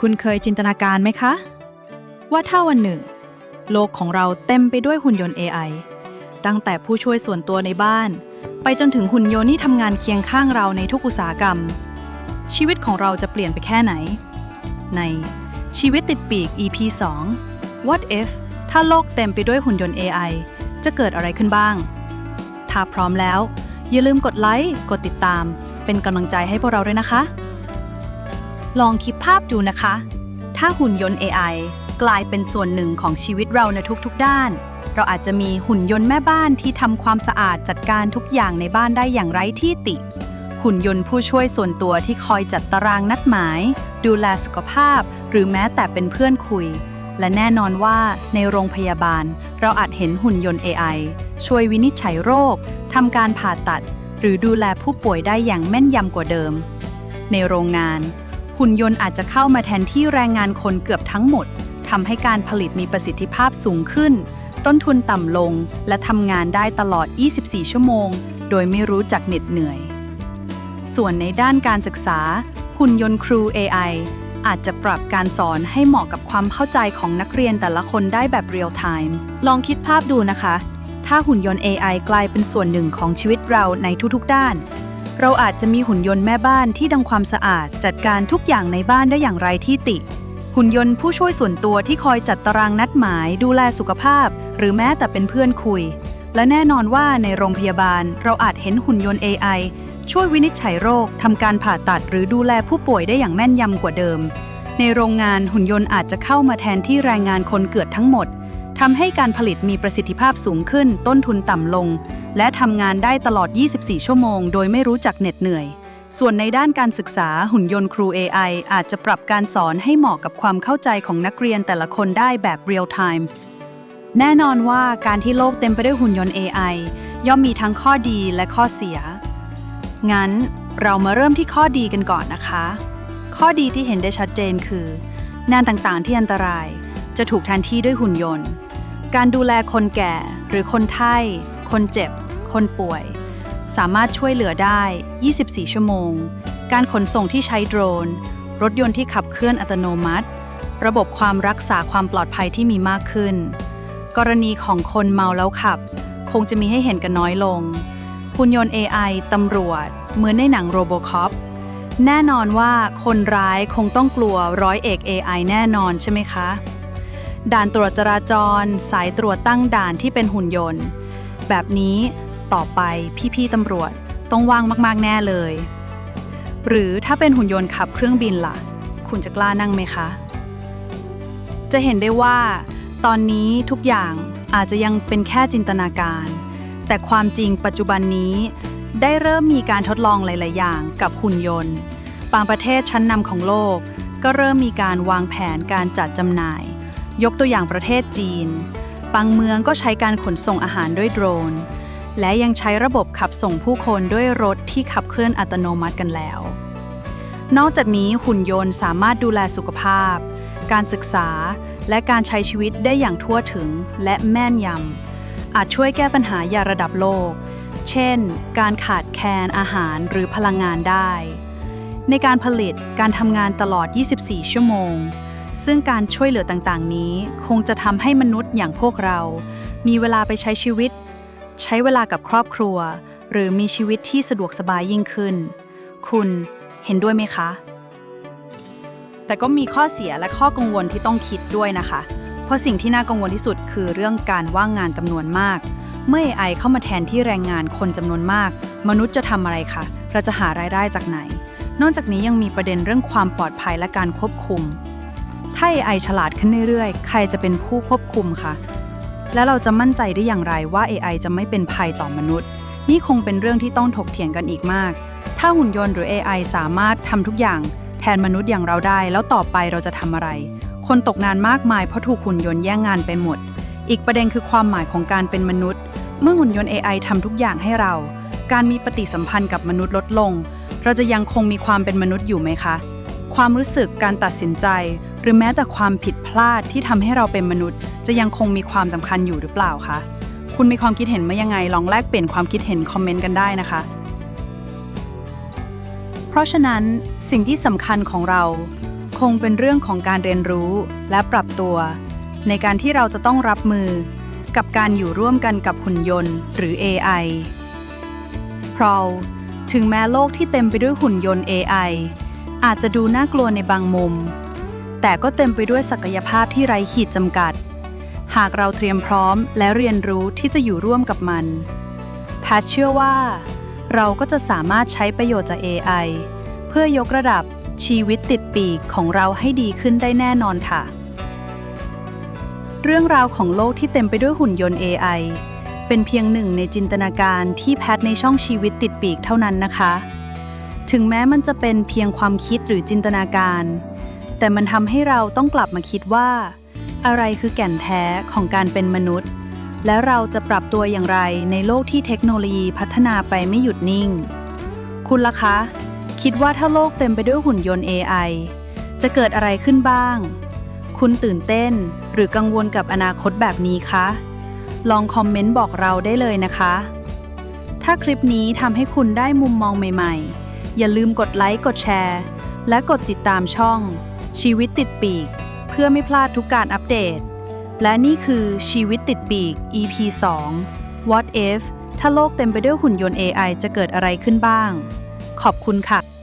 คุณเคยจินตนาการไหมคะ ว่าถ้าวันหนึ่ง โลกของเราเต็มไปด้วยหุ่นยนต์ AI ตั้งแต่ผู้ช่วยส่วนตัวในบ้าน ไปจนถึงหุ่นยนต์ที่ทำงานเคียงข้างเราในทุกอุตสาหกรรม ชีวิตของเราจะเปลี่ยนไปแค่ไหน ในชีวิตติดปีก EP 2 What if ถ้าโลกเต็มไปด้วยหุ่นยนต์ AI จะเกิดอะไรขึ้นบ้าง ถ้าพร้อมแล้ว อย่าลืมกดไลค์กดติดตาม เป็นกำลังใจให้พวกเราด้วยนะคะ ลองคิดภาพดูนะคะ ถ้าหุ่นยนต์ AI กลายเป็นส่วนหนึ่งของชีวิตเราในทุกๆ ด้าน เราอาจจะมีหุ่นยนต์แม่บ้านที่ทำความสะอาดจัดการทุกอย่างในบ้านได้อย่างไร้ที่ติ หุ่นยนต์ผู้ช่วยส่วนตัวที่คอยจัดตารางนัดหมาย ดูแลสุขภาพ หรือแม้แต่เป็นเพื่อนคุย และแน่นอนว่าในโรงพยาบาล เราอาจเห็นหุ่นยนต์ AI ช่วยวินิจฉัยโรคทำการผ่าตัด หรือดูแลผู้ป่วยได้อย่างแม่นยำกว่าเดิม ในโรงงาน หุ่นยนต์อาจจะเข้ามาแทนที่แรงงานคนเกือบทั้งหมดทำให้การผลิตมีประสิทธิภาพสูงขึ้น ต้นทุนต่ำลง และทำงานได้ตลอด 24 ชั่วโมง โดยไม่รู้จักเหน็ดเหนื่อย ส่วนในด้านการศึกษา หุ่นยนต์ครู AI อาจจะปรับการสอนให้เหมาะกับความเข้าใจของนักเรียนแต่ละคนได้แบบเรียลไทม์ลองคิดภาพดูนะคะ ถ้าหุ่นยนต์ AI กลายเป็นส่วนหนึ่งของชีวิตเราในทุกๆด้าน เราอาจจะมีหุ่นยนต์แม่บ้านที่ทำความสะอาดจัดการทุกอย่างในบ้านได้อย่างไรที่ติ หุ่นยนต์ผู้ช่วยส่วนตัวที่คอยจัดตารางนัดหมาย ดูแลสุขภาพ หรือแม้แต่เป็นเพื่อนคุย และแน่นอนว่าในโรงพยาบาล เราอาจเห็นหุ่นยนต์ AI ช่วยวินิจฉัยโรคทำการผ่าตัดหรือดูแลผู้ป่วยได้อย่างแม่นยำกว่าเดิม ในโรงงานหุ่นยนต์อาจจะเข้ามาแทนที่แรงงานคนเกือบทั้งหมด ทำให้การผลิตมีประสิทธิภาพสูงขึ้น ต้นทุนต่ำลง และทำงานได้ตลอด 24 ชั่วโมง โดยไม่รู้จักเหน็ดเหนื่อย ส่วนในด้านการศึกษาหุ่นยนต์ครู AI อาจจะปรับการสอนให้เหมาะกับความเข้าใจของนักเรียนแต่ละคนได้แบบเรียลไทม์แน่นอนว่าการที่โลกเต็มไปด้วยหุ่นยนต์ AI ย่อมมีทั้งข้อดีและข้อเสีย งั้นเรามาเริ่มที่ข้อดีกันก่อนนะคะ ข้อดีที่เห็นได้ชัดเจนคือ งานต่างๆที่อันตรายจะถูกแทนที่ด้วยหุ่นยนต์ การดูแลคนแก่ หรือคนไข้ คนเจ็บ คนป่วย สามารถช่วยเหลือได้ 24 ชั่วโมง การขนส่งที่ใช้โดรน รถยนต์ที่ขับเคลื่อนอัตโนมัติ ระบบความรักษาความปลอดภัยที่มีมากขึ้น กรณีของคนเมาแล้วขับ คงจะมีให้เห็นกันน้อยลง หุ่นยนต์ AI ตำรวจ เหมือนในหนังโรโบคอปแน่นอนว่าคนร้ายคงต้องกลัวร้อยเอก AI แน่นอนใช่ไหมคะ ด่านตรวจจราจร สายตรวจตั้งด่านที่เป็นหุ่นยนต์ แบบนี้ต่อไปพี่ๆตำรวจต้องว่างมากๆแน่เลย หรือถ้าเป็นหุ่นยนต์ขับเครื่องบินล่ะ คุณจะกล้านั่งไหมคะ จะเห็นได้ว่า ตอนนี้ทุกอย่างอาจจะยังเป็นแค่จินตนาการ แต่ความจริงปัจจุบันนี้ได้เริ่มมีการทดลองหลาย ๆ อย่างกับหุ่นยนต์ บางประเทศชั้นนำของโลก ก็เริ่มมีการวางแผนการจัดจำหน่าย ยกตัวอย่างประเทศจีน บางเมืองก็ใช้การขนส่งอาหารด้วยโดรน และยังใช้ระบบขับส่งผู้คนด้วยรถที่ขับเคลื่อนอัตโนมัติกันแล้ว นอกจากนี้หุ่นยนต์สามารถดูแลสุขภาพ การศึกษา และการใช้ชีวิตได้อย่างทั่วถึงและแม่นยำ อาจช่วยแก้ปัญหายาระดับโลก เช่น การขาดแคลนอาหารหรือพลังงานได้ ในการผลิตการทำงานตลอด 24 ชั่วโมง ซึ่งการช่วยเหลือต่างๆ นี้คงจะทำให้มนุษย์อย่างพวกเรา มีเวลาไปใช้ชีวิต ใช้เวลากับครอบครัว หรือมีชีวิตที่สะดวกสบายยิ่งขึ้น คุณเห็นด้วยไหมคะ แต่ก็มีข้อเสียและข้อกังวลที่ต้องคิดด้วยนะคะ เพราะสิ่งที่น่ากังวลที่สุดคือเรื่องการว่างงานจำนวนมาก เมื่อ AI เข้ามาแทนที่แรงงานคนจำนวนมาก มนุษย์จะทำอะไรคะเราจะหารายได้จากไหน นอกจากนี้ยังมีประเด็นเรื่องความปลอดภัยและการควบคุม ถ้า AI ฉลาดขึ้นเรื่อยๆ ใครจะเป็นผู้ควบคุมคะและเราจะมั่นใจได้อย่างไรว่า AI จะไม่เป็นภัยต่อมนุษย์ นี่คงเป็นเรื่องที่ต้องถกเถียงกันอีกมาก ถ้าหุ่นยนต์หรือ AI สามารถทำทุกอย่าง แทนมนุษย์อย่างเราได้ แล้วต่อไปเราจะทำอะไร คนตกงานมากมายเพราะถูกหุ่นยนต์แย่งงานไปหมด อีกประเด็นคือความหมายของการเป็นมนุษย์ เมื่อหุ่นยนต์ AI ทำทุกอย่างให้เรา การมีปฏิสัมพันธ์กับมนุษย์ลดลง เราจะยังคงมีความเป็นมนุษย์อยู่ไหมคะ ความรู้สึกการตัดสินใจ หรือแม้แต่ความผิดพลาดที่ทำให้เราเป็นมนุษย์ จะยังคงมีความสำคัญอยู่หรือเปล่าคะคุณมีความคิดเห็นมายังไงลองแลกเปลี่ยนความคิดเห็นคอมเมนต์กันได้นะคะ เพราะฉะนั้นสิ่งที่สำคัญของเรา คงเป็นเรื่องของการเรียนรู้และปรับตัว ในการที่เราจะต้องรับมือ กับการอยู่ร่วมกันกับหุ่นยนต์หรือ AI เพราะถึงแม้โลกที่เต็มไปด้วยหุ่นยนต์ AI อาจจะดูน่ากลัวในบางมุม แต่ก็เต็มไปด้วยศักยภาพที่ไร้ขีดจำกัด หากเราเตรียมพร้อมและเรียนรู้ที่จะอยู่ร่วมกับมัน แพทเชื่อว่า เราก็จะสามารถใช้ประโยชน์จาก AI เพื่อยกระดับชีวิตติดปีกของเราให้ดีขึ้นได้แน่นอนค่ะ เรื่องราวของโลกที่เต็มไปด้วยหุ่นยนต์ AI เป็นเพียงหนึ่งในจินตนาการที่แพทในช่องชีวิตติดปีกเท่านั้นนะคะ ถึงแม้มันจะเป็นเพียงความคิดหรือจินตนาการ แต่มันทำให้เราต้องกลับมาคิดว่า อะไรคือแก่นแท้ของการเป็นมนุษย์ และเราจะปรับตัวอย่างไรในโลกที่เทคโนโลยีพัฒนาไปไม่หยุดนิ่ง คุณล่ะคะ คิดว่าถ้าโลกเต็มไปด้วยหุ่นยนต์ AI จะเกิดอะไรขึ้นบ้าง คุณตื่นเต้นหรือกังวลกับอนาคตแบบนี้คะ ลองคอมเมนต์บอกเราได้เลยนะคะ ถ้าคลิปนี้ทำให้คุณได้มุมมองใหม่ ๆ อย่าลืมกดไลค์ กดแชร์ และกดติดตามช่อง ชีวิตติดปีก เพื่อไม่พลาดทุกการอัปเดต และนี่คือชีวิตติดปีก EP 2 What if ถ้าโลกเต็มไปด้วยหุ่นยนต์ AI จะเกิดอะไรขึ้นบ้าง ขอบคุณค่ะ